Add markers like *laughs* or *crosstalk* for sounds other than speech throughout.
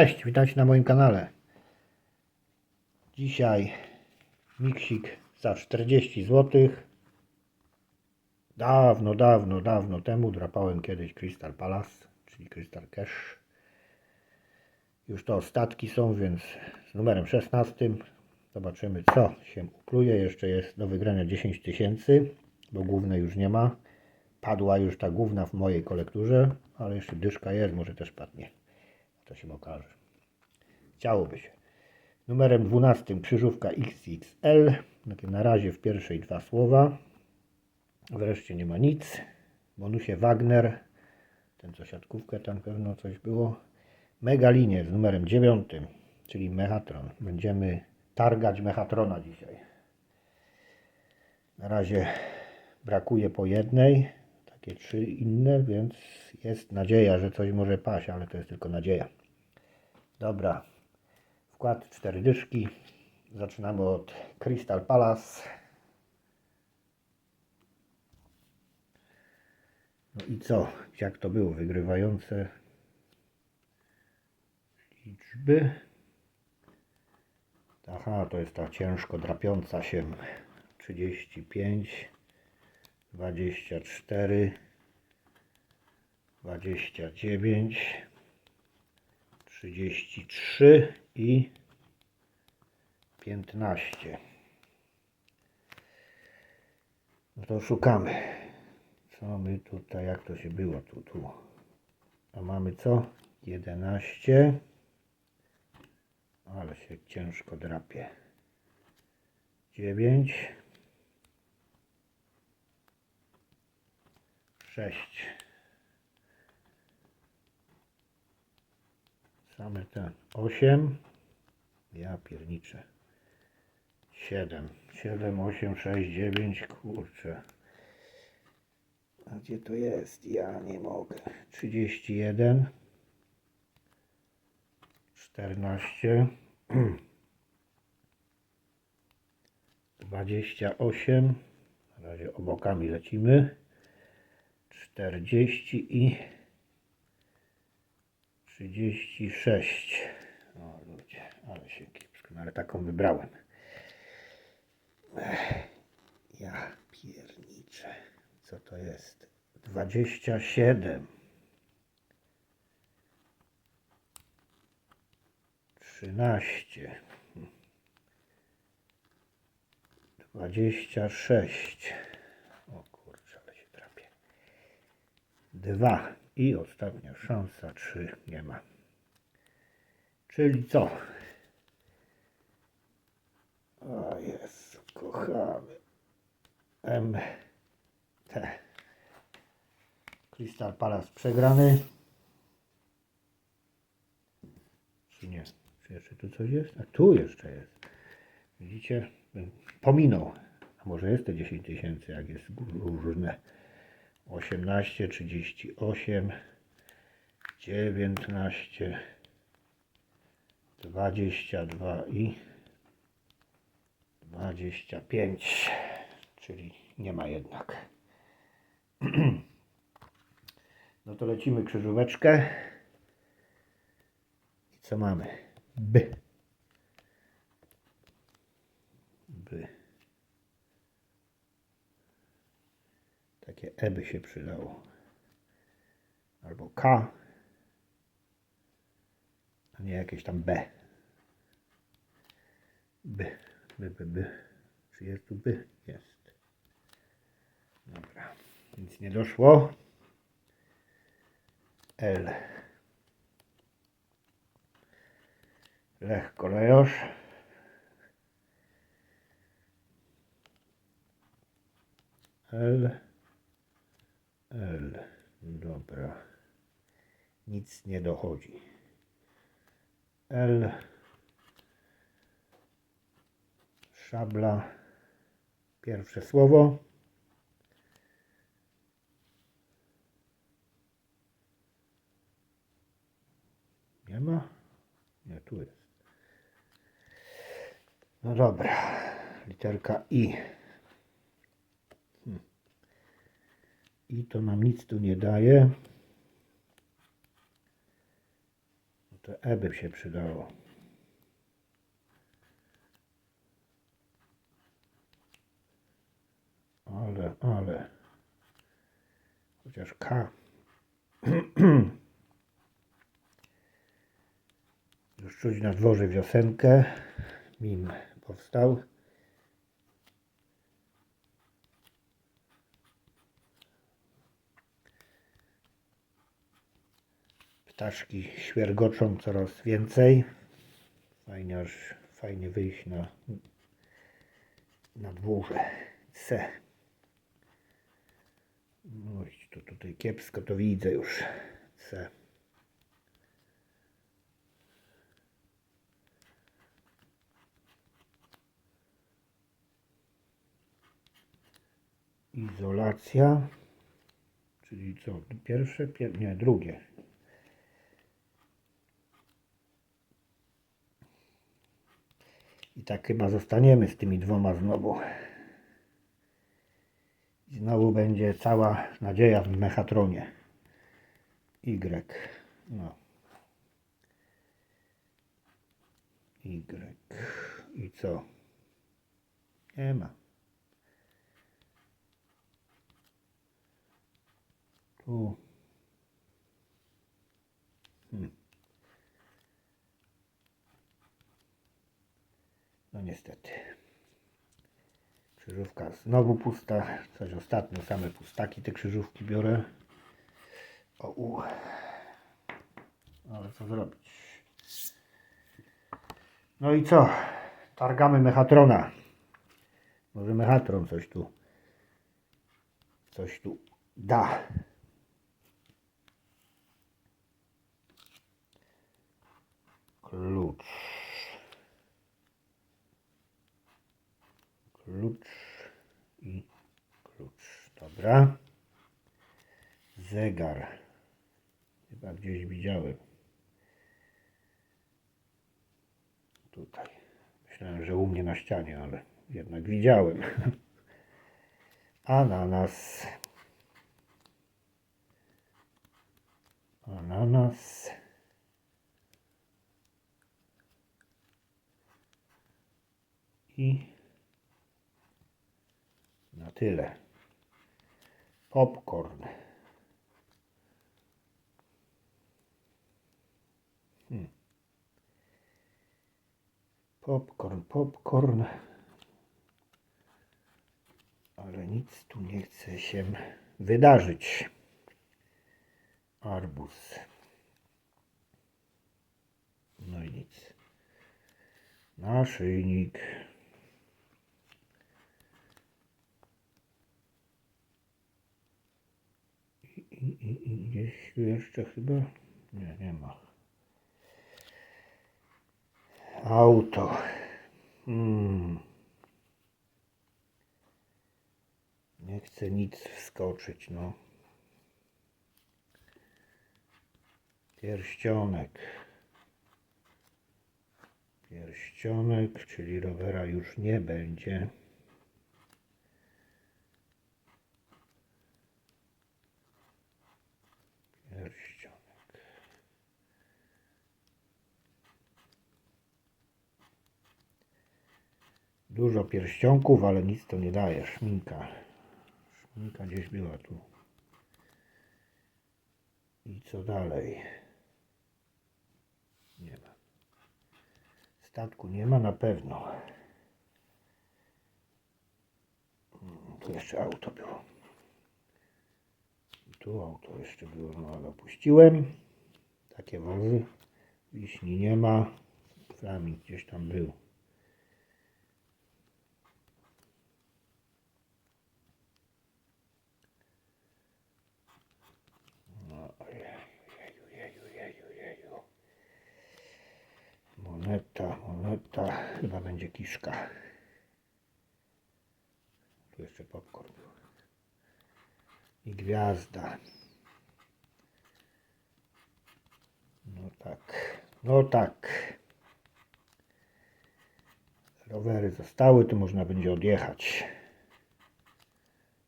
Cześć, witajcie na moim kanale. Dzisiaj miksik za 40 zł. Dawno, dawno, dawno temu drapałem kiedyś Crystal Palace, czyli Crystal Cash. Już to ostatki są, więc z numerem 16 zobaczymy co się upluje. Jeszcze jest do wygrania 10 tysięcy, bo głównej już nie ma. Padła już ta główna w mojej kolekturze, ale jeszcze dyszka jest, może też padnie. To się okaże. Chciałoby się. Numerem 12 krzyżówka XXL. Na razie w pierwszej dwa słowa. Wreszcie nie ma nic. Bonusie Wagner. Ten co siatkówkę tam pewno coś było. Mega linie z numerem 9, czyli Mechatron. Będziemy targać Mechatrona dzisiaj. Na razie brakuje po jednej. Takie trzy inne, więc jest nadzieja, że coś może paść, ale to jest tylko nadzieja. Dobra. Wkład cztery dyszki. Zaczynamy od Crystal Palace. No i co? Jak to było? Wygrywające liczby. Aha, to jest ta ciężko drapiąca się 35, 24, 29, 33 i 15. No to szukamy. Co my tutaj, jak to się było tu, tu. A mamy co? 11. Ale się ciężko drapie. 9. 6. Same te 8. Ja pierniczę. 7. 7, 8, 6, 9. Kurczę. A gdzie to jest? Ja nie mogę. 31. 14. 28. Na razie obokami lecimy. 40 i 36. O ludzie, ale się kiepsko, no ale taką wybrałem. Ja pierniczę. Co to jest? 27. 13. 26. O kurczę, ale się trapię. 2. I ostatnia szansa 3 nie ma. Czyli co? O Jezu, kochany. MT. Crystal Palace przegrany. Czy nie? Czy jeszcze tu coś jest? A tu jeszcze jest. Widzicie? Pominął. A może jest te 10 tysięcy, jak jest różne. 18, 38, 19, 22 i 25. Czyli nie ma jednak. *clears throat* No to lecimy krzyżóweczkę. I co mamy? B. B. Takie E by się przydało. Albo K. A nie jakieś tam B. B. B, B, B. Czy jest tu B? Jest. Dobra. Nic nie doszło. L. Lech kolejosz. L. L. Dobra. Nic nie dochodzi. L. Szabla. Pierwsze słowo. Nie ma? Nie, tu jest. No dobra. Literka I. Hmm. I to nam nic tu nie daje. No To E by się przydało. Ale, ale. Chociaż K. *clears throat* Już czuć na dworze wiosenkę. Mim powstał. Ptaszki świergoczą coraz więcej. Fajnie, aż fajnie wyjść na, na dworze. Se. No to tutaj kiepsko to widzę już. Se. Izolacja. Czyli co? Pierwsze? Pier... Nie, drugie. I tak chyba zostaniemy z tymi dwoma znowu. I znowu będzie cała nadzieja w mechatronie. Y. No. Y. I co? Nie ma. Tu. Hmm. No niestety. Krzyżówka znowu pusta. Coś ostatnio same pustaki te krzyżówki biorę. O u. Ale co zrobić? No i co? Targamy mechatrona. Może mechatron coś tu coś tu da. Zegar. Chyba gdzieś widziałem. Tutaj. Myślałem, że u mnie na ścianie, ale jednak widziałem. Ananas. Ananas. I na tyle. Popcorn. Hmm. Popcorn, popcorn. Ale nic tu nie chce się wydarzyć. Arbuz. No i nic. Naszyjnik. I, i, i, i gdzieś jeszcze chyba? Nie, nie ma. Auto. Hmm. Nie chcę nic wskoczyć, no. Pierścionek. Pierścionek, czyli rowera już nie będzie. Pierścionek. Dużo pierścionków, ale nic to nie daje. Szminka. Szminka gdzieś była tu. I co dalej? Nie ma. Statku nie ma na pewno. Mm, Tu jeszcze auto było. Tu auto jeszcze było, no ale opuściłem. Takie wozy. Wiśni nie ma. Flaming gdzieś tam był. Moneta, moneta. Chyba będzie kiszka. Tu jeszcze popcorn. I gwiazda. No tak. No tak. Rowery zostały, tu można będzie odjechać.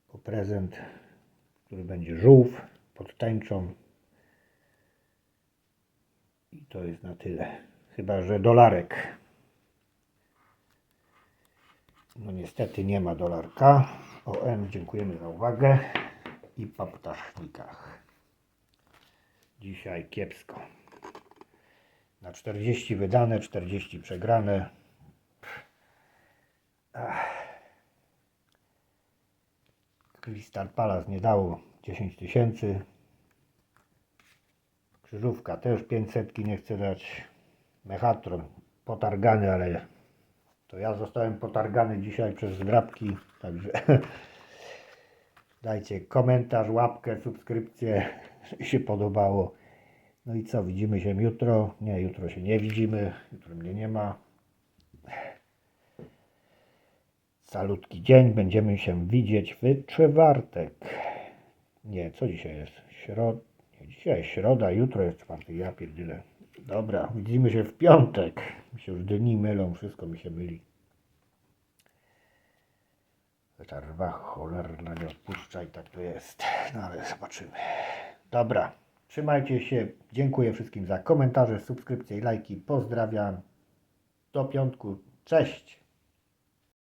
Po prezent, który będzie żółw pod tęczą. I to jest na tyle. Chyba, że dolarek. No niestety nie ma dolarka. OM, dziękujemy za uwagę. I po ptasznikach. Dzisiaj kiepsko. Na 40 wydane, 40 przegrane. Crystal Palace nie dało 10 tysięcy. Krzyżówka też 500 nie chce dać. Mechatron potargany, ale to ja zostałem potargany dzisiaj przez zdrabki. Także *laughs* dajcie komentarz, łapkę, subskrypcję, się podobało. No i co, widzimy się jutro? Nie, jutro się nie widzimy. Jutro mnie nie ma. Salutki dzień, będziemy się widzieć w czwartek. Nie, co dzisiaj jest? Środ... Nie, dzisiaj jest środa, jutro jest czwartek, ja pierdolę. Dobra, widzimy się w piątek. Mi się już dni mylą, wszystko mi się myli. Ta rwa cholerna nie odpuszcza i tak to jest. No ale zobaczymy. Dobra, trzymajcie się. Dziękuję wszystkim za komentarze, subskrypcje i lajki. Pozdrawiam. Do piątku. Cześć.